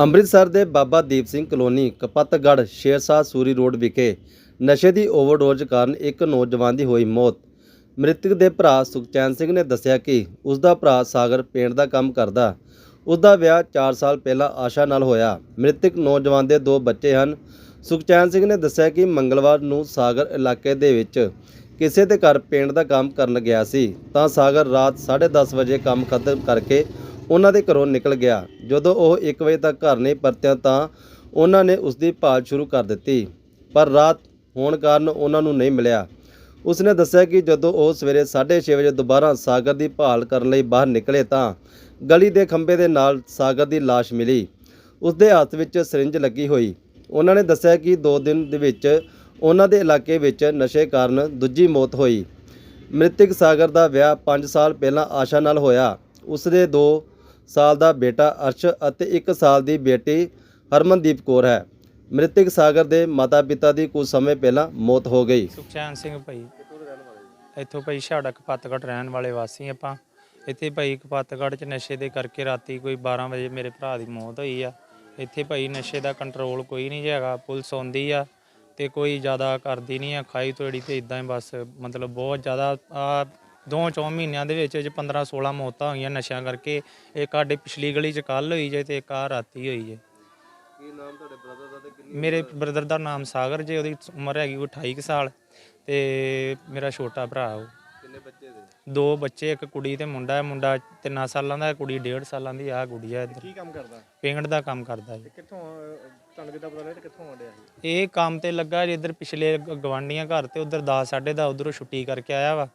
ਅੰਮ੍ਰਿਤਸਰ ਦੇ Baba Deep Singh colony, Kapattgarh, Shershah Suri road ਵਿਖੇ ਨਸ਼ੇ ਦੀ ਓਵਰਡੋਜ਼ ਕਾਰਨ ਇੱਕ ਨੌਜਵਾਨ ਦੀ ਹੋਈ ਮੌਤ। ਮ੍ਰਿਤਕ ਦੇ ਭਰਾ ਸੁਖਚੈਨ ਸਿੰਘ ਨੇ ਦੱਸਿਆ ਕਿ ਉਸ ਦਾ ਭਰਾ ਸਾਗਰ ਪੇਂਟ ਦਾ ਕੰਮ ਕਰਦਾ। ਉਸ ਦਾ ਵਿਆਹ 4 ਸਾਲ ਪਹਿਲਾਂ ਆਸ਼ਾ ਨਾਲ ਹੋਇਆ। ਮ੍ਰਿਤਕ ਨੌਜਵਾਨ ਦੇ ਦੋ ਬੱਚੇ ਹਨ। ਸੁਖਚੈਨ ਸਿੰਘ ਨੇ ਦੱਸਿਆ ਕਿ ਮੰਗਲਵਾਰ ਨੂੰ ਸਾਗਰ ਇਲਾਕੇ ਦੇ ਵਿੱਚ ਕਿਸੇ ਦੇ ਘਰ ਪੇਂਟ ਦਾ ਕੰਮ ਕਰਨ ਗਿਆ ਸੀ। ਤਾਂ ਸਾਗਰ ਰਾਤ 10:30 ਵਜੇ ਕੰਮ ਖਤਮ ਕਰਕੇ ਉਹਨਾਂ ਦੇ ਘਰੋਂ ਨਿਕਲ ਗਿਆ। ਜਦੋਂ ਉਹ 1 ਵਜੇ ਤੱਕ ਘਰ ਨਹੀਂ ਪਰਤਿਆ ਤਾਂ ਉਹਨਾਂ ਨੇ ਉਸ ਦੀ ਭਾਲ ਸ਼ੁਰੂ ਕਰ ਦਿੱਤੀ, ਪਰ ਰਾਤ ਹੋਣ ਕਾਰਨ ਉਹਨਾਂ ਨੂੰ ਨਹੀਂ ਮਿਲਿਆ। ਉਸਨੇ ਦੱਸਿਆ ਕਿ ਜਦੋਂ ਉਹ ਸਵੇਰੇ 6:30 ਵਜੇ ਦੁਬਾਰਾ ਸਾਗਰ ਦੀ ਭਾਲ ਕਰਨ ਲਈ ਬਾਹਰ ਨਿਕਲੇ ਤਾਂ ਗਲੀ ਦੇ ਖੰਭੇ ਦੇ ਨਾਲ ਸਾਗਰ ਦੀ ਲਾਸ਼ ਮਿਲੀ। ਉਸਦੇ ਹੱਥ ਵਿੱਚ ਸਰਿੰਜ ਲੱਗੀ ਹੋਈ। ਉਹਨਾਂ ਨੇ ਦੱਸਿਆ ਕਿ 2 ਦਿਨ ਦੇ ਵਿੱਚ ਉਹਨਾਂ ਦੇ ਇਲਾਕੇ ਵਿੱਚ ਨਸ਼ੇ ਕਾਰਨ ਦੂਜੀ ਮੌਤ ਹੋਈ। ਮ੍ਰਿਤਕ ਸਾਗਰ ਦਾ ਵਿਆਹ 5 ਸਾਲ ਪਹਿਲਾਂ ਆਸ਼ਾ ਨਾਲ ਹੋਇਆ। ਉਸ ਦੇ 2 ਸਾਲ ਦਾ ਬੇਟਾ ਅਰਸ਼ ਅਤੇ 1 ਸਾਲ ਦੀ ਬੇਟੀ ਹਰਮਨਦੀਪ ਕੌਰ ਹੈ। ਮ੍ਰਿਤਕ ਸਾਗਰ ਦੇ ਮਾਤਾ-ਪਿਤਾ ਦੀ ਕੁਝ ਸਮੇਂ ਪਹਿਲਾਂ ਮੌਤ ਹੋ ਗਈ। ਸੁਖਚੈਨ ਸਿੰਘ ਭਾਈ, ਇੱਥੋਂ ਭਾਈ ਛਾੜਾ ਕਪੱਤਗੜ ਰਹਿਣ ਵਾਲੇ ਵਾਸੀ ਆਪਾਂ। ਇੱਥੇ ਭਾਈ ਕਪੱਤਗੜ ਚ ਨਸ਼ੇ ਦੇ ਕਰਕੇ ਰਾਤੀ ਕੋਈ 12 ਵਜੇ ਮੇਰੇ ਭਰਾ ਦੀ ਮੌਤ ਹੋਈ ਆ। ਇੱਥੇ ਭਾਈ ਨਸ਼ੇ ਦਾ ਕੰਟਰੋਲ ਕੋਈ ਨਹੀਂ ਹੈਗਾ, ਪੁਲਿਸ ਆਉਂਦੀ ਆ ਤੇ ਕੋਈ ਜ਼ਿਆਦਾ ਕਰਦੀ ਨਹੀਂ ਆ ਖਾਈ ਤੋੜੀ ਤੇ ਇਦਾਂ ਹੀ ਬਸ, ਮਤਲਬ ਬਹੁਤ ਜ਼ਿਆਦਾ ਆ ਦੋ ਚੌ ਮਹੀਨਿਆਂ ਦੇ ਵਿੱਚ ਵਿੱਚ 15 16 ਮੌਤਾਂ ਹੋਈਆਂ ਨਸ਼ਿਆਂ ਕਰਕੇ। ਇੱਕ ਸਾਡੇ ਪਿਛਲੀ ਗਲੀ ਚ ਕੱਲ ਹੋਈ ਜੇ ਤੇ ਇੱਕ ਆ ਰਾਤੀ ਹੋਈ ਜੇ। ਕੀ ਨਾਮ ਤੁਹਾਡੇ ਬ੍ਰਦਰ ਦਾ ਤੇ ਕਿੰਨੀ ਮੇਰੇ ਬ੍ਰਦਰ ਦਾ ਨਾਮ ਸਾਗਰ ਜੇ ਉਹਦੀ ਉਮਰ ਹੈਗੀ ਕੋਈ 28 ਕੁ ਸਾਲ ਤੇ ਮੇਰਾ ਛੋਟਾ ਭਰਾ ਉਹ। ਕਿੰਨੇ ਬੱਚੇ ਦੇ? ਦੋ ਬੱਚੇ ਇੱਕ ਕੁੜੀ ਤੇ ਮੁੰਡਾ ਹੈ। ਮੁੰਡਾ 3 ਸਾਲਾਂ ਦਾ ਹੈ, ਕੁੜੀ 1.5 ਸਾਲਾਂ ਦੀ ਆ ਗੁੜੀਆ ਇੱਧਰ। ਕੀ ਕੰਮ ਕਰਦਾ? ਪੇਂਟ ਦਾ ਕੰਮ ਕਰਦਾ ਜੀ। ਕਿੱਥੋਂ ਤੁਹਾਨੂੰ ਕਿੱਦਾਂ ਪਤਾ ਲੱਗਿਆ ਤੇ ਕਿੱਥੋਂ ਆਉਂਦਿਆ ਸੀ ਇਹ ਕੰਮ ਤੇ ਲੱਗਾ ਜੀ ਇੱਧਰ ਪਿਛਲੇ ਗਵਾਂਡੀਆਂ ਘਰ ਤੇ ਉਧਰ 10 ਸਾਢੇ ਦਾ ਉਧਰੋਂ ਛੁੱਟੀ ਕਰਕੇ ਆਇਆ ਵਾ।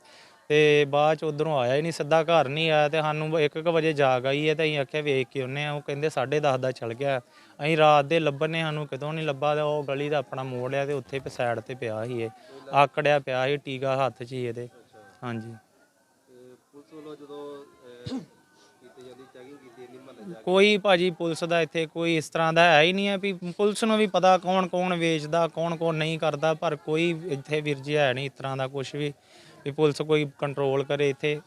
ਤੇ ਬਾਅਦ ਚ ਉਧਰੋਂ ਆਇਆ ਹੀ ਨਹੀਂ ਸਿੱਧਾ ਘਰ ਨਹੀਂ ਆਇਆ ਤੇ ਸਾਨੂੰ 1:00 ਵਜੇ ਜਾਗ ਆਈ ਹੈ ਤੇ ਅਸੀਂ ਆਖਿਆ ਵੇਖ ਕੇ ਉਹਨੇ ਆ ਉਹ ਕਹਿੰਦੇ 10:30 ਦਾ ਚਲ ਗਿਆ। ਅਸੀਂ ਰਾਤ ਦੇ ਲੱਭਣੇ ਸਾਨੂੰ ਕਿਤੋਂ ਨਹੀਂ ਲੱਭਾ ਤੇ ਉਹ ਗਲੀ ਦਾ ਆਪਣਾ ਮੋੜ ਆ ਤੇ ਉੱਥੇ ਪੇ ਸਾਈਡ ਤੇ ਪਿਆ ਸੀ ਇਹ। ਆਕੜਿਆ ਪਿਆ ਸੀ ਟੀਕਾ ਹੱਥ 'ਚ ਹੀ ਇਹਦੇ। ਹਾਂਜੀ। ਪੁਲਿਸ ਵੱਲੋਂ ਜਦੋਂ ਕੋਈ ਭਾਜੀ ਪੁਲਿਸ ਦਾ ਇੱਥੇ ਕੋਈ ਇਸ ਤਰ੍ਹਾਂ ਦਾ ਹੈ ਹੀ ਨਹੀਂ ਹੈ ਵੀ ਪੁਲਿਸ ਨੂੰ ਵੀ ਪਤਾ ਕੌਣ ਕੌਣ ਵੇਚਦਾ ਕੌਣ ਕੌਣ ਨਹੀਂ ਕਰਦਾ ਪਰ ਕੋਈ ਇੱਥੇ ਵੀਰ ਜੀ ਹੈ ਨਹੀਂ ਇਸ ਤਰ੍ਹਾਂ ਦਾ ਕੁਝ ਵੀ। ਵੀ ਪੁਲਿਸ ਕੋਈ ਕੰਟਰੋਲ ਕਰੇ ਇੱਥੇ,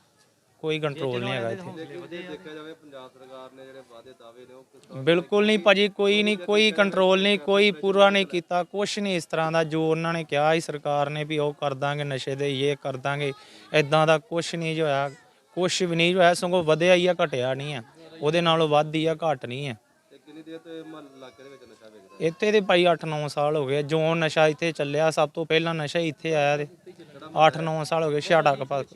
ਕੋਈ ਕੰਟਰੋਲ ਨਹੀਂ ਹੈਗਾ ਇੱਥੇ। ਦੇਖਿਆ ਜਾਵੇ ਪੰਜਾਬ ਸਰਕਾਰ ਨੇ ਜਿਹੜੇ ਵਾਅਦੇ ਦਾਅਵੇ ਨੇ ਉਹ ਕਿਸ ਤਰ੍ਹਾਂ ਬਿਲਕੁਲ ਨਹੀਂ ਭਾਜੀ, ਕੋਈ ਨਹੀਂ, ਕੋਈ ਕੰਟਰੋਲ ਨਹੀਂ, ਕੋਈ ਪੂਰਾ ਨਹੀਂ ਕੀਤਾ, ਕੁਛ ਨਹੀਂ ਇਸ ਤਰ੍ਹਾਂ ਦਾ ਜੋ ਉਹਨਾਂ ਨੇ ਕਿਹਾ ਸੀ ਸਰਕਾਰ ਨੇ ਵੀ ਉਹ ਕਰ ਦਾਂਗੇ, ਨਸ਼ੇ ਦੇ ਇਹ ਕਰ ਦਾਂਗੇ ਇਦਾਂ ਦਾ ਕੁਛ ਨਹੀਂ ਜੋ ਹੋਇਆ ਕੁਛ ਵੀ ਨਹੀਂ ਜੋ ਹੋਇਆ ਸਗੋਂ ਵਧਿਆ ਹੀ ਆ, ਘਟਿਆ ਨਹੀਂ ਆ, ਉਹਦੇ ਨਾਲੋਂ ਵੱਧ ਹੀ ਆ, ਘਟ ਨਹੀਂ ਆ। ਤੇ ਕਿੰਨੀ ਦੇਰ ਤੇ ਮਹੱਲੇ ਇਲਾਕੇ ਦੇ ਵਿੱਚ ਨਸ਼ਾ ਵੇਚਦਾ ਇੱਥੇ ਦੇ ਭਾਈ 8-9 ਸਾਲ ਹੋ ਗਏ ਜੋ ਨਸ਼ਾ ਇੱਥੇ ਚੱਲਿਆ, ਸਭ ਤੋਂ ਪਹਿਲਾਂ ਨਸ਼ਾ ਹੀ ਇੱਥੇ ਆਇਆ ਤੇ 8-9 ਸਾਲ ਹੋ ਗਏ ਛਾੜਾ ਕਪਾਤ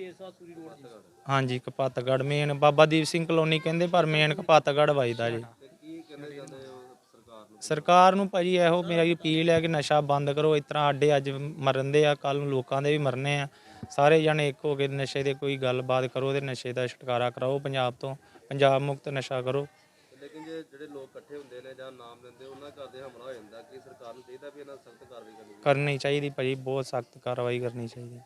ਹਾਂਜੀ ਕਪਾਤਗੜ ਮੇਨ ਬਾਬਾ ਦੀਪ ਸਿੰਘ ਕਲੋਨੀ ਕਹਿੰਦੇ, ਪਰ ਮੇਨ ਕਪਾਤਗੜ ਵੱਜਦਾ ਜੀ। ਸਰਕਾਰ ਨੂੰ ਭਾਜੀ ਇਹੋ ਮੇਰਾ ਅਪੀਲ ਹੈ ਕਿ ਨਸ਼ਾ ਬੰਦ ਕਰੋ। ਇਸ ਤਰ੍ਹਾਂ ਅੱਡੇ ਅੱਜ ਮਰਨ ਦੇ ਆ ਕੱਲ ਨੂੰ ਲੋਕਾਂ ਦੇ ਵੀ ਮਰਨੇ ਆ। ਸਾਰੇ ਜਣੇ ਇੱਕ ਹੋ ਕੇ ਨਸ਼ੇ ਦੇ ਕੋਈ ਗੱਲਬਾਤ ਕਰੋ ਤੇ ਨਸ਼ੇ ਦਾ ਛੁਟਕਾਰਾ ਕਰਾਓ ਪੰਜਾਬ ਤੋਂ। ਪੰਜਾਬ ਮੁਕਤ ਨਸ਼ਾ ਕਰੋ। ਜੇ ਜਿਹੜੇ ਲੋਕ ਇਕੱਠੇ ਹੁੰਦੇ ਨੇ ਜਾਂ ਨਾਮ ਲੈਂਦੇ ਉਹਨਾਂ ਘਰ ਦੇ ਹਮਲਾ ਹੋ ਜਾਂਦਾ ਕਿ ਸਰਕਾਰ ਨੂੰ ਚਾਹੀਦਾ ਵੀ ਇਹਨਾਂ ਸਖਤ ਕਾਰਵਾਈ ਕਰਨੀ ਕਰਨੀ ਚਾਹੀਦੀ ਭਾਜੀ ਬਹੁਤ ਸਖਤ ਕਾਰਵਾਈ ਕਰਨੀ ਚਾਹੀਦੀ।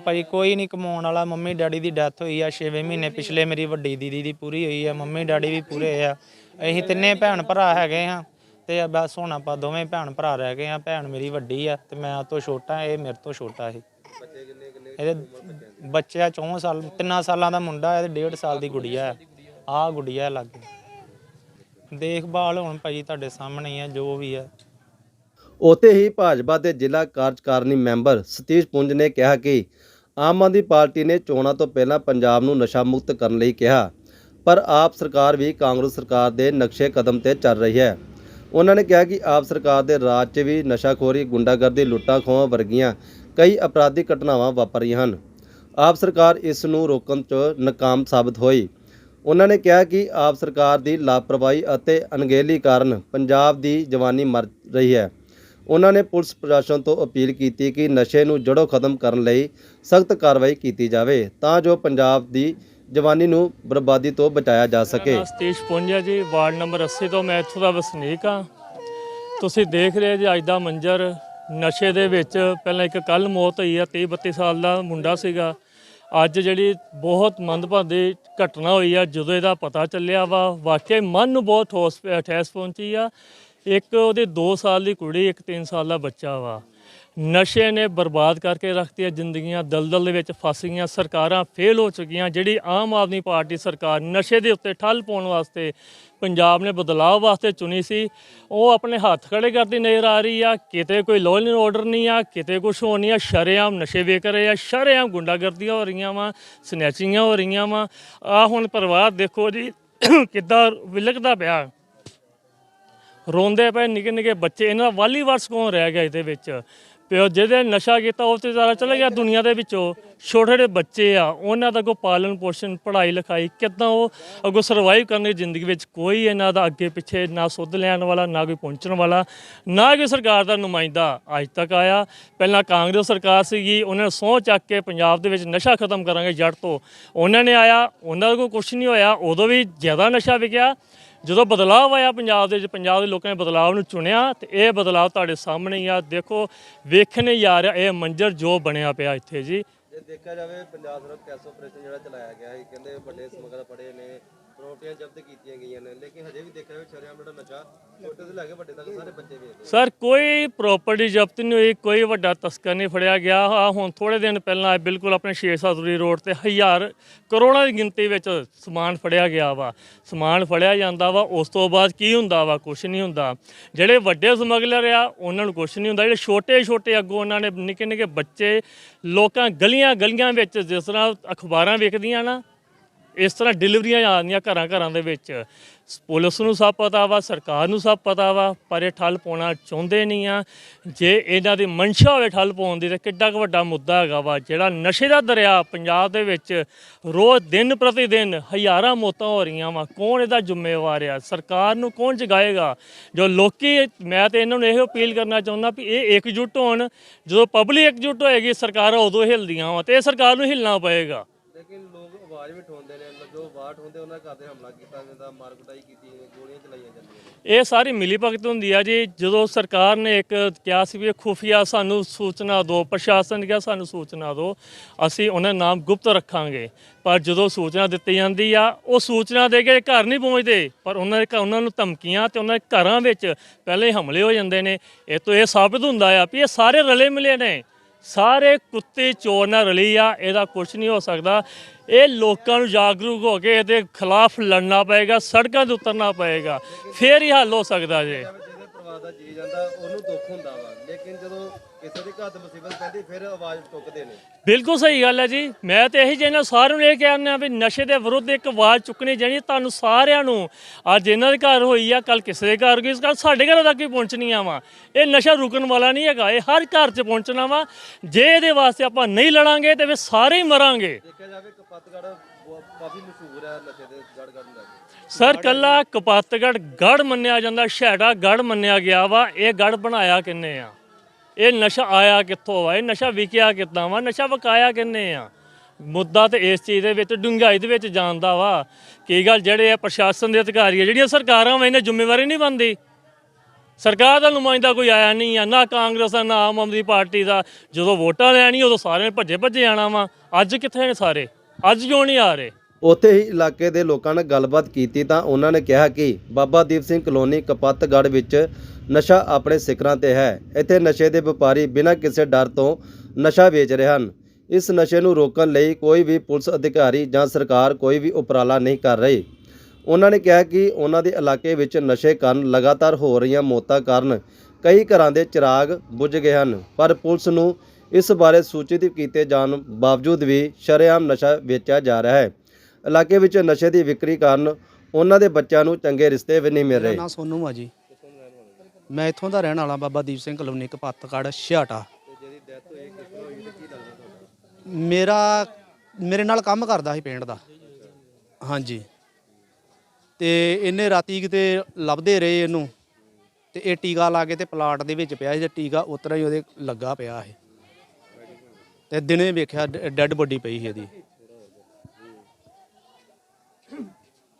ਭਾਜੀ ਕੋਈ ਨਹੀਂ ਕਮਾਉਣ ਵਾਲਾ ਮੰਮੀ ਡੈਡੀ ਦੀ ਡੈਥ ਹੋਈ ਆ 6 ਮਹੀਨੇ ਪਿਛਲੇ ਮੇਰੀ ਵੱਡੀ ਦੀਦੀ ਦੀ ਪੂਰੀ ਹੋਈ ਆ ਮੰਮੀ ਡੈਡੀ ਵੀ ਪੂਰੇ ਆ। ਅਸੀਂ ਤਿੰਨੇ ਭੈਣ ਭਰਾ ਹੈਗੇ ਆ ਤੇ ਬਸ ਹੁਣ ਆਪਾਂ ਦੋਵੇਂ ਭੈਣ ਭਰਾ ਰਹਿ ਗਏ ਆ ਭੈਣ ਮੇਰੀ ਵੱਡੀ ਆ ਤੇ ਮੈਂ ਉਹ ਤੋਂ ਛੋਟਾ ਇਹ ਮੇਰੇ ਤੋਂ ਛੋਟਾ ਇਹ ਬੱਚੇ ਕਿੰਨੇ ਕਿੰਨੇ ਇਹਦੇ ਬੱਚਾ 4 ਸਾਲ 3 ਸਾਲਾਂ ਦਾ ਮੁੰਡਾ ਹੈ ਤੇ 1.5 ਸਾਲ ਦੀ ਗੁੜੀਆ ਹੈ। ਆਹ ਗੁੜੀਆ ਲੱਗ ਦੇਖਭਾਲ ਹੁਣ ਭਾਜੀ ਤੁਹਾਡੇ ਸਾਹਮਣੇ ਹੀ ਆ, ਜੋ ਵੀ ਹੈ ਉਤੇ ਹੀ ਭਾਜਪਾ ਦੇ ਜ਼ਿਲ੍ਹਾ ਕਾਰਜਕਾਰਨੀ ਮੈਂਬਰ ਸਤੀਸ਼ ਪੁੰਜ ਨੇ ਕਿਹਾ ਕਿ ਆਮ ਆਦਮੀ ਪਾਰਟੀ ਨੇ ਚੋਣਾਂ ਤੋਂ ਪਹਿਲਾਂ ਪੰਜਾਬ ਨੂੰ ਨਸ਼ਾ ਮੁਕਤ ਕਰਨ ਲਈ ਕਿਹਾ, ਪਰ ਆਪ ਸਰਕਾਰ ਵੀ ਕਾਂਗਰਸ ਸਰਕਾਰ ਦੇ ਨਕਸ਼ੇ ਕਦਮ ਤੇ ਚੱਲ ਰਹੀ ਹੈ। ਉਹਨਾਂ ਨੇ ਕਿਹਾ ਕਿ ਆਪ ਸਰਕਾਰ ਦੇ ਰਾਜ 'ਚ ਵੀ ਨਸ਼ਾਖੋਰੀ, ਗੁੰਡਾਗਰਦੀ ਲੁੱਟਾਂ ਖੋਹਾਂ ਵਰਗੀਆਂ ਕਈ ਅਪਰਾਧਿਕ ਘਟਨਾਵਾਂ ਵਾਪਰੀਆਂ ਹਨ। ਆਪ ਸਰਕਾਰ ਇਸ ਨੂੰ ਰੋਕਣ 'ਚ ਨਾਕਾਮ ਸਾਬਤ ਹੋਈ। ਉਹਨਾਂ ਨੇ ਕਿਹਾ ਕਿ ਆਪ ਸਰਕਾਰ ਦੀ ਲਾਪਰਵਾਹੀ ਅਤੇ ਅਣਗਹਿਲੀ ਕਾਰਨ ਪੰਜਾਬ ਦੀ ਜਵਾਨੀ ਮਰ ਰਹੀ ਹੈ। ਉਹਨਾਂ ਨੇ ਪੁਲਿਸ ਪ੍ਰਸ਼ਾਸਨ ਤੋਂ ਅਪੀਲ ਕੀਤੀ ਕਿ ਨਸ਼ੇ ਨੂੰ ਜੜੋਂ ਖਤਮ ਕਰਨ ਲਈ ਸਖਤ ਕਾਰਵਾਈ ਕੀਤੀ ਜਾਵੇ ਤਾਂ ਜੋ ਪੰਜਾਬ ਦੀ ਜਵਾਨੀ ਨੂੰ ਬਰਬਾਦੀ ਤੋਂ ਬਚਾਇਆ ਜਾ ਸਕੇ। ਸਤੀਸ਼ ਪੁੰਜਾ ਜੀ, ਵਾਰਡ ਨੰਬਰ 80 ਤੋਂ ਮੈਂ ਇੱਥੋਂ ਦਾ ਵਸਨੀਕ ਹਾਂ। ਤੁਸੀਂ ਦੇਖ ਰਹੇ ਜੀ ਅੱਜ ਦਾ ਮੰਜ਼ਰ। ਨਸ਼ੇ ਦੇ ਵਿੱਚ ਪਹਿਲਾਂ ਇੱਕ ਕੱਲ ਮੌਤ ਹੋਈ ਆ 30 32 ਸਾਲ ਦਾ ਮੁੰਡਾ ਸੀਗਾ। ਅੱਜ ਜਿਹੜੀ ਬਹੁਤ ਮੰਦਭਾਗੀ ਘਟਨਾ ਹੋਈ ਆ, ਜਦੋਂ ਇਹਦਾ ਪਤਾ ਚੱਲਿਆ ਵਾ, ਵਾਕਿਆ ਮਨ ਨੂੰ ਬਹੁਤ ਠੋਸ ਠੇਸ ਪਹੁੰਚੀ ਆ। ਇੱਕ ਉਹਦੇ 2 ਸਾਲ ਦੀ ਕੁੜੀ, ਇੱਕ 3 ਸਾਲ ਦਾ ਬੱਚਾ ਵਾ। ਨਸ਼ੇ ਨੇ ਬਰਬਾਦ ਕਰਕੇ ਰੱਖਤੀਆਂ ਜ਼ਿੰਦਗੀਆਂ, ਦਲਦਲ ਦੇ ਵਿੱਚ ਫਸ ਗਈਆਂ ਸਰਕਾਰਾਂ ਫੇਲ ਹੋ ਚੁੱਕੀਆਂ। ਜਿਹੜੀ ਆਮ ਆਦਮੀ ਪਾਰਟੀ ਸਰਕਾਰ ਨਸ਼ੇ ਦੇ ਉੱਤੇ ਠੱਲ ਪਾਉਣ ਵਾਸਤੇ ਪੰਜਾਬ ਨੇ ਬਦਲਾਅ ਵਾਸਤੇ ਚੁਣੀ ਸੀ, ਉਹ ਆਪਣੇ ਹੱਥ ਖੜੇ ਕਰਦੀ ਨਜ਼ਰ ਆ ਰਹੀ ਆ। ਕਿਤੇ ਕੋਈ ਲਾਅ ਐਂਡ ਆਰਡਰ ਨਹੀਂ ਆ, ਕਿਤੇ ਕੁਝ ਹੋ ਨਹੀਂ ਆ। ਸ਼ਰੇਆਮ ਨਸ਼ੇ ਵੇਚ ਰਹੇ ਆ, ਸ਼ਰੇਆਮ ਗੁੰਡਾਗਰਦੀਆਂ ਹੋ ਰਹੀਆਂ ਵਾ, ਸਨੈਚਿੰਗਾਂ ਹੋ ਰਹੀਆਂ ਵਾ। ਆ ਹੁਣ ਪਰਿਵਾਰ ਦੇਖੋ ਜੀ, ਕਿੱਦਾਂ ਵਿਲਕਦਾ ਪਿਆ। ਰੋਂਦੇ ਪਏ ਨਿੱਕੇ ਨਿੱਕੇ ਬੱਚੇ, ਇਹਨਾਂ ਦਾ ਵਾਲੀ ਵਾਰਸ ਕੌਣ ਰਹਿ ਗਿਆ ਇਹਦੇ ਵਿੱਚ। ਪਿਓ ਜਿਹਦੇ ਨਸ਼ਾ ਕੀਤਾ, ਉਹ ਤੇ ਜ਼ਿਆਦਾ ਚਲੇ ਗਿਆ ਦੁਨੀਆ ਦੇ ਵਿੱਚੋਂ। ਛੋਟੇ ਛੋਟੇ ਬੱਚੇ ਆ, ਉਹਨਾਂ ਦਾ ਕੋ ਪਾਲਣ ਪੋਸ਼ਣ, ਪੜ੍ਹਾਈ ਲਿਖਾਈ, ਕਿੱਦਾਂ ਉਹ ਅੱਗੋਂ ਸਰਵਾਈਵ ਕਰਨੀ ਜ਼ਿੰਦਗੀ ਵਿੱਚ ਕੋਈ ਇਹਨਾਂ ਦਾ ਅੱਗੇ ਪਿੱਛੇ ਨਾ ਸੁੱਧ ਲੈਣ ਵਾਲਾ, ਨਾ ਕੋਈ ਪਹੁੰਚਣ ਵਾਲਾ, ਨਾ ਕੋਈ ਸਰਕਾਰ ਦਾ ਨੁਮਾਇੰਦਾ ਅੱਜ ਤੱਕ ਆਇਆ। ਪਹਿਲਾਂ ਕਾਂਗਰਸ ਸਰਕਾਰ ਸੀਗੀ, ਉਹਨਾਂ ਨੇ ਸਹੁੰ ਚੱਕ ਕੇ ਪੰਜਾਬ ਦੇ ਵਿੱਚ ਨਸ਼ਾ ਖਤਮ ਕਰਾਂਗੇ ਜੜ ਤੋਂ ਉਹਨਾਂ ਨੇ ਆਇਆ। ਉਹਨਾਂ ਦਾ ਕੋਈ ਕੁਝ ਨਹੀਂ ਹੋਇਆ, ਉਦੋਂ ਵੀ ਜ਼ਿਆਦਾ ਨਸ਼ਾ ਵਿਕਿਆ। ਜਦੋਂ ਬਦਲਾਅ ਆਇਆ ਪੰਜਾਬ ਦੇ ਵਿੱਚ, ਪੰਜਾਬ ਦੇ ਲੋਕਾਂ ਨੇ ਬਦਲਾਅ ਨੂੰ ਚੁਣਿਆ ਤੇ ਇਹ ਬਦਲਾਅ ਤੁਹਾਡੇ ਸਾਹਮਣੇ ਹੀ ਆ। ਦੇਖੋ, ਵੇਖਣੇ ਹੀ ਆ ਰਿਹਾ ਇਹ ਮੰਜ਼ਰ ਜੋ ਬਣਿਆ ਪਿਆ ਇੱਥੇ ਜੀ। ਜੇ ਦੇਖਿਆ ਜਾਵੇ, ਪੰਜਾਬ ਸਰਕਾਰ ਕੈਸ ਆਪਰੇਸ਼ਨ ਜਿਹੜਾ ਚਲਾਇਆ ਗਿਆ ਹੈ ਕਹਿੰਦੇ ਵੱਡੇ ਸਮਗਲਰ ਫੜੇ ਨੇ ਪ੍ਰੋਪਰਟੀਆਂ ਜ਼ਬਤ ਕੀਤੀਆਂ ਗਈਆਂ ਨੇ, ਲੇਕਿਨ ਹਜੇ ਵੀ ਦੇਖਿਆ ਜਾਵੇ ਸ਼ਰਿਆਮ ਜਿਹੜਾ ਨਸ਼ਾ, ਛੋਟੇ ਤੋਂ ਲੈ ਕੇ ਵੱਡੇ ਤੱਕ ਸਾਰੇ ਬੱਚੇ ਵੇਚਦੇ ਸਰ, ਕੋਈ ਪ੍ਰਾਪਰਟੀ ਜ਼ਬਤ ਨਹੀਂ ਹੋਈ, ਕੋਈ ਵੱਡਾ ਤਸਕਰ ਨਹੀਂ ਫੜਿਆ ਗਿਆ। ਆ ਹੁਣ ਥੋੜੇ ਦਿਨ ਪਹਿਲਾਂ ਬਿਲਕੁਲ ਆਪਣੇ ਸ਼ੇਰ ਸਾਦਰੀ ਰੋਡ ਤੇ ਹਜ਼ਾਰ ਕਰੋੜਾਂ ਦੀ ਗਿਣਤੀ ਵਿੱਚ ਸਮਾਨ ਫੜਿਆ ਗਿਆ ਵਾ। ਸਮਾਨ ਫੜਿਆ ਜਾਂਦਾ ਵਾ, ਉਸ ਤੋਂ ਬਾਅਦ ਕੀ ਹੁੰਦਾ ਵਾ? ਕੁਝ ਨਹੀਂ ਹੁੰਦਾ। ਜਿਹੜੇ ਵੱਡੇ ਸਮਗਲਰ ਆ, ਉਹਨਾਂ ਨੂੰ ਕੁਝ ਨਹੀਂ ਹੁੰਦਾ। ਜਿਹੜੇ ਛੋਟੇ ਛੋਟੇ ਅੱਗੋਂ ਉਹਨਾਂ ਨੇ ਨਿੱਕੇ ਨਿੱਕੇ ਬੱਚੇ, ਲੋਕਾਂ ਗਲੀਆਂ ਗਲੀਆਂ ਵਿੱਚ ਜਿਸ ਤਰ੍ਹਾਂ ਅਖਬਾਰਾਂ ਵਿਕਦੀਆਂ ਨਾ ਇਸ ਤਰ੍ਹਾਂ ਡਿਲੀਵਰੀਆਂ ਆਉਂਦੀਆਂ ਘਰਾਂ ਘਰਾਂ ਦੇ ਵਿੱਚ। ਪੁਲਿਸ ਨੂੰ ਸਭ ਪਤਾ ਵਾ, ਸਰਕਾਰ ਨੂੰ ਸਭ ਪਤਾ ਵਾ, ਪਰ ਇਹ ਠੱਲ ਪਾਉਣਾ ਚਾਹੁੰਦੇ ਨਹੀਂ ਆ। ਜੇ ਇਹਨਾਂ ਦੀ ਮਨਸ਼ਾ ਹੋਵੇ ਠੱਲ ਪਾਉਣ ਦੀ, ਤਾਂ ਕਿੱਡਾ ਕੁ ਵੱਡਾ ਮੁੱਦਾ ਹੈਗਾ ਵਾ, ਜਿਹੜਾ ਨਸ਼ੇ ਦਾ ਦਰਿਆ ਪੰਜਾਬ ਦੇ ਵਿੱਚ ਰੋਜ਼ ਦਿਨ ਪ੍ਰਤੀ ਦਿਨ ਹਜ਼ਾਰਾਂ ਮੌਤਾਂ ਹੋ ਰਹੀਆਂ ਵਾ। ਕੌਣ ਇਹਦਾ ਜ਼ਿੰਮੇਵਾਰ ਆ? ਸਰਕਾਰ ਨੂੰ ਕੌਣ ਜਗਾਏਗਾ? ਜੋ ਲੋਕੀ, ਮੈਂ ਤੇ ਇਹਨਾਂ ਨੂੰ ਇਹੋ ਅਪੀਲ ਕਰਨਾ ਚਾਹੁੰਦਾ ਵੀ ਇਹ ਇਕਜੁੱਟ ਹੋਣ। ਜਦੋਂ ਪਬਲਿਕ ਇਕਜੁੱਟ ਹੋਏਗੀ, ਸਰਕਾਰਾਂ ਉਦੋਂ ਹਿਲਦੀਆਂ ਵਾ ਤੇ ਇਹ ਸਰਕਾਰ ਨੂੰ ਹਿਲਣਾ ਪਏਗਾ। ਆਵਾਜ਼ ਵੀ ਠਾਉਂਦੇ ਨੇ ਜੋ ਬਾਟ ਹੁੰਦੇ ਉਹਨਾਂ ਦੇ ਘਰ ਤੇ ਹਮਲਾ ਕੀਤਾ ਜਾਂਦਾ ਮਾਰ ਕੁਟਾਈ ਕੀਤੀ ਗੋਲੀਆਂ ਚਲਾਈਆਂ ਜਾਂਦੀਆਂ ਨੇ। ਇਹ ਸਾਰੀ ਮਿਲੀ ਭਗਤ ਹੁੰਦੀ ਆ ਜੀ। ਜਦੋਂ ਸਰਕਾਰ ਨੇ ਇੱਕ ਕਿਹਾ ਸੀ ਵੀ ਖੁਫੀਆ ਸਾਨੂੰ ਸੂਚਨਾ ਦਿਓ, ਪ੍ਰਸ਼ਾਸਨ ਨੇ ਕਿਹਾ ਸਾਨੂੰ ਸੂਚਨਾ ਦਿਓ, ਅਸੀਂ ਉਹਨਾਂ ਦਾ ਨਾਮ ਗੁਪਤ ਰੱਖਾਂਗੇ। ਪਰ ਜਦੋਂ ਸੂਚਨਾ ਦਿੱਤੀ ਜਾਂਦੀ ਆ, ਉਹ ਸੂਚਨਾ ਦੇ ਕੇ ਘਰ ਨਹੀਂ ਪਹੁੰਚਦੇ, ਪਰ ਉਹਨਾਂ ਦੇ ਘ- ਉਹਨਾਂ ਨੂੰ ਧਮਕੀਆਂ ਤੇ ਉਹਨਾਂ ਦੇ ਘਰਾਂ ਵਿੱਚ ਪਹਿਲੇ ਹੀ ਹਮਲੇ ਹੋ ਜਾਂਦੇ ਨੇ। ਇਹ ਤੋਂ ਇਹ ਸਾਬਤ ਹੁੰਦਾ ਆ ਵੀ ਇਹ ਸਾਰੇ ਰਲੇ ਮਿਲੇ ਨੇ। ਸਾਰੇ ਕੁੱਤੇ ਚੋਰ ਨਾਲ ਰਲੀ ਆ, ਇਹਦਾ ਕੁਝ ਨਹੀਂ ਹੋ ਸਕਦਾ। ਇਹ ਲੋਕਾਂ ਨੂੰ ਜਾਗਰੂਕ ਹੋ ਕੇ ਇਹਦੇ ਖਿਲਾਫ ਲੜਨਾ ਪਏਗਾ, ਸੜਕਾਂ ਤੇ ਉਤਰਨਾ ਪਏਗਾ। ਫੇਰ ਹੀ ਹੱਲ ਹੋ ਸਕਦਾ ਜੇ। ਪਰਿਵਾਰ ਦਾ ਜੀ ਜਾਂਦਾ, ਉਹਨੂੰ ਦੁੱਖ ਹੁੰਦਾ ਵਾ। ਕਿਸੇ ਦੇ ਘਰ ਤੇ ਮੁਸੀਬਤ ਪੈਂਦੀ ਫਿਰ ਆਵਾਜ਼ ਟੁੱਕਦੇ ਨੇ। ਬਿਲਕੁਲ ਸਹੀ ਗੱਲ ਹੈ ਜੀ। ਮੈਂ ਤੇ ਇਹੀ ਜਿਹਨਾਂ ਸਾਰਿਆਂ ਨੂੰ ਇਹ ਕਹਿੰਦਾ ਆ ਵੀ ਨਸ਼ੇ ਦੇ ਵਿਰੁੱਧ ਇੱਕ ਆਵਾਜ਼ ਚੁੱਕਣੀ ਹੈ ਤੁਹਾਨੂੰ ਸਾਰਿਆਂ ਨੂੰ ਅੱਜ ਇਹਨਾਂ ਦੇ ਘਰ ਹੋਈ ਆ ਕੱਲ ਕਿਸੇ ਦੇ ਘਰ ਹੋਈ ਕੱਲ ਸਾਡੇ ਘਰ ਤੱਕ ਹੀ ਪਹੁੰਚਣੀਆਂ ਵਾ। ਇਹ ਨਸ਼ਾ ਰੁਕਣ ਵਾਲਾ ਨਹੀਂ ਹੈਗਾ ਇਹ ਹਰ ਘਰ 'ਚ ਪਹੁੰਚਣਾ ਵਾ। ਜੇ ਇਹਦੇ ਵਾਸਤੇ ਆਪਾਂ ਨਹੀਂ ਲੜਾਂਗੇ ਤੇ ਫਿਰ ਸਾਰੇ ਹੀ ਮਰਾਂਗੇ। ਦੇਖਿਆ ਜਾਵੇ ਕਪੱਤਗੜ ਕਾਫੀ ਮਸ਼ਹੂਰ ਹੈ ਨਸ਼ੇ ਦੇ ਗੜ ਗੜ ਲੈ ਕੇ। ਸਰ ਕੱਲਾ ਕਪਾਤਗੜ ਗੜ ਮੰਨਿਆ ਜਾਂਦਾ ਛੈੜਾ ਗੜ ਮੰਨਿਆ ਗਿਆ ਵਾ ਇਹ ਗੜ ਬਣਾਇਆ ਕਿੰਨੇ ਆ? ਇਹ ਨਸ਼ਾ ਆਇਆ ਕਿੱਥੋਂ ਆ ਇਹ ਨਸ਼ਾ ਵਿਕਿਆ ਕਿੱਦਾਂ ਵਾ? ਨਸ਼ਾ ਵਕਾਇਆ ਕਿੰਨੇ ਆ? ਮੁੱਦਾ ਤੇ ਇਸ ਚੀਜ਼ ਦੇ ਵਿੱਚ, ਡੂੰਘਾਈ ਦੇ ਵਿੱਚ ਜਾਣਦਾ ਵਾ। ਕੀ ਗੱਲ ਜਿਹੜੇ ਆ ਪ੍ਰਸ਼ਾਸਨ ਦੇ ਅਧਿਕਾਰੀ ਆ, ਜਿਹੜੀਆਂ ਸਰਕਾਰਾਂ ਵਾ, ਇਹਨਾਂ ਜ਼ਿੰਮੇਵਾਰੀ ਨਹੀਂ ਬਣਦੀ। ਸਰਕਾਰ ਦਾ ਨੁਮਾਇੰਦਾ ਕੋਈ ਆਇਆ ਨਹੀਂ ਆ, ਨਾ ਕਾਂਗਰਸ ਦਾ, ਨਾ ਆਮ ਆਦਮੀ ਪਾਰਟੀ ਦਾ। ਜਦੋਂ ਵੋਟਾਂ ਲੈਣੀ ਉਦੋਂ ਸਾਰਿਆਂ ਨੇ ਭੱਜੇ ਭੱਜੇ ਆਣਾ ਵਾ। ਅੱਜ ਕਿੱਥੇ ਨੇ ਸਾਰੇ? ਅੱਜ ਕਿਉਂ ਨਹੀਂ ਆ ਰਹੇ? ਉੱਥੇ ਹੀ ਇਲਾਕੇ ਦੇ ਲੋਕਾਂ ਨਾਲ ਗੱਲਬਾਤ ਕੀਤੀ ਤਾਂ ਉਹਨਾਂ ਨੇ ਕਿਹਾ ਕਿ ਬਾਬਾ ਦੀਪ ਸਿੰਘ ਕਲੋਨੀ ਕਪੱਤਗੜ ਵਿੱਚ ਨਸ਼ਾ ਆਪਣੇ ਸਿਖਰਾਂ ਤੇ ਹੈ। ਇੱਥੇ ਨਸ਼ੇ ਦੇ ਵਪਾਰੀ ਬਿਨਾਂ ਕਿਸੇ ਡਰ ਤੋਂ ਨਸ਼ਾ ਵੇਚ ਰਹੇ ਹਨ। ਇਸ ਨਸ਼ੇ ਨੂੰ ਰੋਕਣ ਲਈ ਕੋਈ ਵੀ ਪੁਲਿਸ ਅਧਿਕਾਰੀ ਜਾਂ ਸਰਕਾਰ ਕੋਈ ਵੀ ਉਪਰਾਲਾ ਨਹੀਂ ਕਰ ਰਹੀ। ਉਹਨਾਂ ਨੇ ਕਿਹਾ ਕਿ ਉਹਨਾਂ ਦੇ ਇਲਾਕੇ ਵਿੱਚ ਨਸ਼ੇ ਕਾਰਨ ਲਗਾਤਾਰ ਹੋ ਰਹੀਆਂ ਮੌਤਾਂ ਕਾਰਨ ਕਈ ਘਰਾਂ ਦੇ ਚਿਰਾਗ ਬੁਝ ਗਏ ਹਨ। ਪਰ ਪੁਲਿਸ ਨੂੰ ਇਸ ਬਾਰੇ ਸੂਚਿਤ ਕੀਤੇ ਜਾਣ ਬਾਵਜੂਦ ਵੀ ਸ਼ਰੇਆਮ ਨਸ਼ਾ ਵੇਚਿਆ ਜਾ ਰਿਹਾ ਹੈ। ਇਲਾਕੇ ਵਿੱਚ ਨਸ਼ੇ ਦੀ ਵਿਕਰੀ ਕਾਰਨ ਉਹਨਾਂ ਦੇ ਬੱਚਿਆਂ ਨੂੰ ਚੰਗੇ ਰਿਸ਼ਤੇ ਵੀ ਨਹੀਂ ਮਿਲ ਰਹੇ। ਨਾਮ ਸੋਨੂ ਆ ਜੀ। ਮੈਂ ਇੱਥੋਂ ਦਾ ਰਹਿਣ ਵਾਲਾ ਬਾਬਾ ਦੀਪ ਸਿੰਘ ਕਲੋਨੀ ਕਪੱਤਕੜ ਛਿਆਟਾ। ਮੇਰਾ, ਮੇਰੇ ਨਾਲ ਕੰਮ ਕਰਦਾ ਸੀ ਪੇਂਟ ਦਾ। ਹਾਂਜੀ। ਤੇ ਇਹਨੇ ਰਾਤੀ ਕਿਤੇ ਲੱਭਦੇ ਰਹੇ ਇਹਨੂੰ। ਤੇ ਇਹ ਟੀਕਾ ਲਾ ਕੇ ਤੇ ਪਲਾਟ ਦੇ ਵਿੱਚ ਪਿਆ ਸੀ ਤੇ ਟੀਕਾ ਉਤਰਾ ਹੀ ਉਹਦੇ ਲੱਗਾ ਪਿਆ ਇਹ ਤੇ ਦਿਨੇ ਵੇਖਿਆ ਡੈੱਡ ਬੋਡੀ ਪਈ ਸੀ ਇਹਦੀ।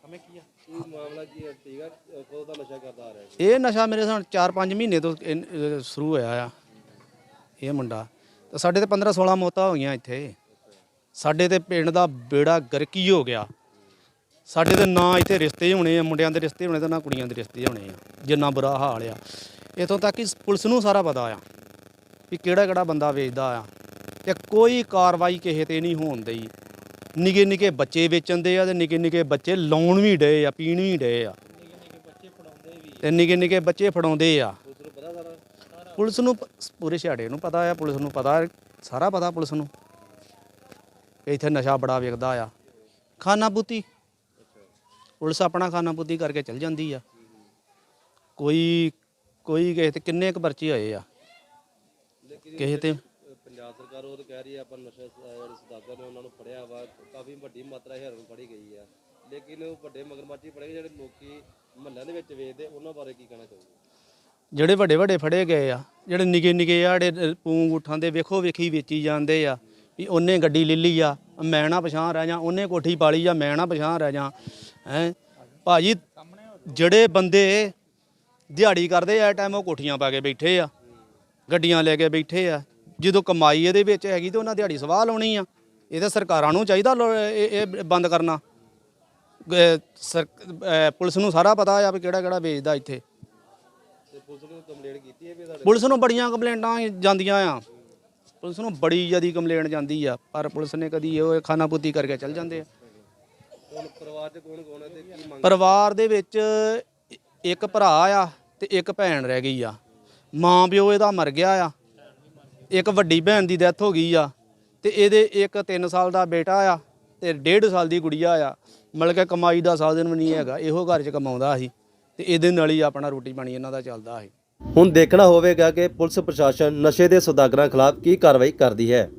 ਮਾਮਲਾ ਕੀ ਹੈ ਠੀਕਾ ਕਦੋਂ ਦਾ ਨਸ਼ਾ ਕਰਦਾ ਆ ਰਿਹਾ ਇਹ ਨਸ਼ਾ ਮੇਰੇ ਸਾਹ 4-5 ਮਹੀਨੇ ਤੋਂ ਸ਼ੁਰੂ ਹੋਇਆ ਆ। ਇਹ ਮੁੰਡਾ। ਤੇ ਸਾਡੇ ਤੇ 15-16 ਮੌਤਾਂ ਹੋਈਆਂ ਇੱਥੇ। ਸਾਡੇ ਤੇ ਪਿੰਡ ਦਾ ਬੇੜਾ ਗਰਕੀ ਹੋ ਗਿਆ। ਸਾਡੇ ਤੇ ਨਾ ਇੱਥੇ ਰਿਸ਼ਤੇ ਹੋਣੇ ਆ ਮੁੰਡਿਆਂ ਦੇ ਰਿਸ਼ਤੇ ਹੋਣੇ ਤੇ ਨਾ ਕੁੜੀਆਂ ਦੇ ਰਿਸ਼ਤੇ ਹੋਣੇ ਆ। ਜਿੰਨਾ ਬੁਰਾ ਹਾਲ ਆ। ਇਥੋਂ ਤੱਕ ਕਿ ਪੁਲਿਸ ਨੂੰ ਸਾਰਾ ਪਤਾ ਆ ਵੀ ਕਿਹੜਾ ਕਿਹੜਾ ਬੰਦਾ ਵੇਚਦਾ ਆ। ਤੇ ਕੋਈ ਕਾਰਵਾਈ ਕਿਸੇ ਤੇ ਨਹੀਂ ਹੋਣ ਦਈ। ਨਿੱਕੇ ਨਿੱਕੇ ਬੱਚੇ ਵੇਚਣ ਦੇ ਆ ਤੇ ਨਿੱਕੇ ਨਿੱਕੇ ਬੱਚੇ ਲਾਉਣ ਵੀ ਡਏ ਆ, ਪੀਣ ਵੀ ਡਏ ਆ। ਤੇ ਨਿੱਕੇ ਨਿੱਕੇ ਬੱਚੇ ਫੜਾਉਂਦੇ ਆ। ਪੁਲਿਸ ਨੂੰ ਪੂਰੇ ਛਾੜੇ ਨੂੰ ਪਤਾ ਆ, ਪੁਲਿਸ ਨੂੰ ਪਤਾ, ਸਾਰਾ ਪਤਾ ਪੁਲਿਸ ਨੂੰ। ਇੱਥੇ ਨਸ਼ਾ ਬੜਾ ਵਿਕਦਾ ਆ। ਖਾਨਾ ਬੁੱਤੀ ਪੁਲਿਸ ਆਪਣਾ ਖਾਨਾ ਬੁੱਤੀ ਕਰਕੇ ਚਲ ਜਾਂਦੀ ਆ। ਕੋਈ ਕੋਈ ਕਿਸੇ ਤੇ ਕਿੰਨੇ ਕੁ ਪਰਚੇ ਹੋਏ ਆ? ਕਿਸੇ ਤੇ ਪੰਜਾਬ ਸਰਕਾਰ ਉਹ ਕਹਿ ਰਹੀ ਹੈ, ਆਪਾਂ ਨਸ਼ਾ ਜਿਹੜੇ ਸਦਾਗਰ ਨੇ ਉਹਨਾਂ ਨੂੰ ਫੜਿਆ ਵਾ, ਕਾਫੀ ਵੱਡੀ ਮਾਤਰਾ ਹੈਰੋਨ ਫੜੀ ਗਈ ਆ। ਲੇਕਿਨ ਉਹ ਵੱਡੇ ਮਗਰਮੱਛੀ ਫੜੇ ਗਏ, ਜਿਹੜੇ ਲੋਕੀ ਮਹੱਲਿਆਂ ਦੇ ਵਿੱਚ ਵੇਚਦੇ ਉਹਨਾਂ ਬਾਰੇ ਕੀ ਕਹਿਣਾ ਚਾਹੋਗੇ? ਜਿਹੜੇ ਵੱਡੇ ਵੱਡੇ ਫੜੇ ਗਏ ਆ, ਜਿਹੜੇ ਨਿੱਕੇ ਨਿੱਕੇ ਆ, ਜਿਹੜੇ ਪੂੰਗ ਉਠਾਂ ਦੇ ਵੇਖੋ ਵੇਖੀ ਵੇਚੀ ਜਾਂਦੇ ਆ, ਵੀ ਉਹਨੇ ਗੱਡੀ ਲੈ ਲਈ ਆ ਮੈਂ ਨਾ ਪਛਾਣ ਰਹਿ ਜਾ, ਉਹਨੇ ਕੋਠੀ ਪਾਲੀ ਆ ਮੈਂ ਨਾ ਪਛਾਣ ਰਹਿ ਜਾ, ਹੈ। ਭਾਜੀ, ਜਿਹੜੇ ਬੰਦੇ ਦਿਹਾੜੀ ਕਰਦੇ ਆ ਟਾਈਮ ਉਹ ਕੋਠੀਆਂ ਪਾ ਕੇ ਬੈਠੇ ਆ, ਗੱਡੀਆਂ ਲੈ ਕੇ ਬੈਠੇ ਆ ਜਦੋਂ ਕਮਾਈ ਇਹਦੇ ਵਿੱਚ ਹੈਗੀ ਤੇ ਉਹਨਾਂ ਦਿਹਾੜੀ ਸਵਾਹ ਲਾਉਣੀ ਆ। ਇਹ ਤਾਂ ਸਰਕਾਰਾਂ ਨੂੰ ਚਾਹੀਦਾ ਇਹ ਇਹ ਬੰਦ ਕਰਨਾ। ਪੁਲਿਸ ਨੂੰ ਸਾਰਾ ਪਤਾ ਆ ਵੀ ਕਿਹੜਾ ਕਿਹੜਾ ਵੇਚਦਾ ਇੱਥੇ। ਪੁਲਿਸ ਨੂੰ ਬੜੀਆਂ ਕੰਪਲੇਂਟਾਂ ਜਾਂਦੀਆਂ ਆ। ਪੁਲਿਸ ਨੂੰ ਬੜੀ ਜਿਆਦੀ ਕੰਪਲੇਂਟ ਜਾਂਦੀ ਆ ਪਰ ਪੁਲਿਸ ਨੇ ਕਦੀ ਉਹ ਖਾਨਾ ਪੁੱਤੀ ਕਰਕੇ ਚੱਲ ਜਾਂਦੇ ਆ। ਪਰਿਵਾਰ ਦੇ ਵਿੱਚ ਇੱਕ ਭਰਾ ਆ ਤੇ ਇੱਕ ਭੈਣ ਰਹਿ ਗਈ ਆ। ਮਾਂ ਪਿਓ ਇਹਦਾ ਮਰ ਗਿਆ ਆ। ਇੱਕ ਵੱਡੀ ਭੈਣ ਦੀ ਡੈਥ ਹੋ ਗਈ ਆ ਤੇ ਇਹਦੇ ਇੱਕ 3 ਸਾਲ ਦਾ ਬੇਟਾ ਆ ਤੇ 1.5 ਸਾਲ ਦੀ ਗੁੜੀਆ ਆ। ਮਤਲਬ ਕਿ ਕਮਾਈ ਦਾ ਸਾਧਨ ਵੀ ਨਹੀਂ ਹੈਗਾ, ਇਹੋ ਘਰ 'ਚ ਕਮਾਉਂਦਾ ਸੀ ਤੇ ਇਹਦੇ ਨਾਲ ਹੀ ਆਪਣਾ ਰੋਟੀ ਪਾਣੀ ਇਹਨਾਂ ਦਾ ਚੱਲਦਾ ਸੀ। ਹੁਣ ਦੇਖਣਾ ਹੋਵੇਗਾ ਕਿ ਪੁਲਿਸ ਪ੍ਰਸ਼ਾਸਨ ਨਸ਼ੇ ਦੇ ਸੌਦਾਗਰਾਂ ਖਿਲਾਫ ਕੀ ਕਾਰਵਾਈ ਕਰਦੀ ਹੈ।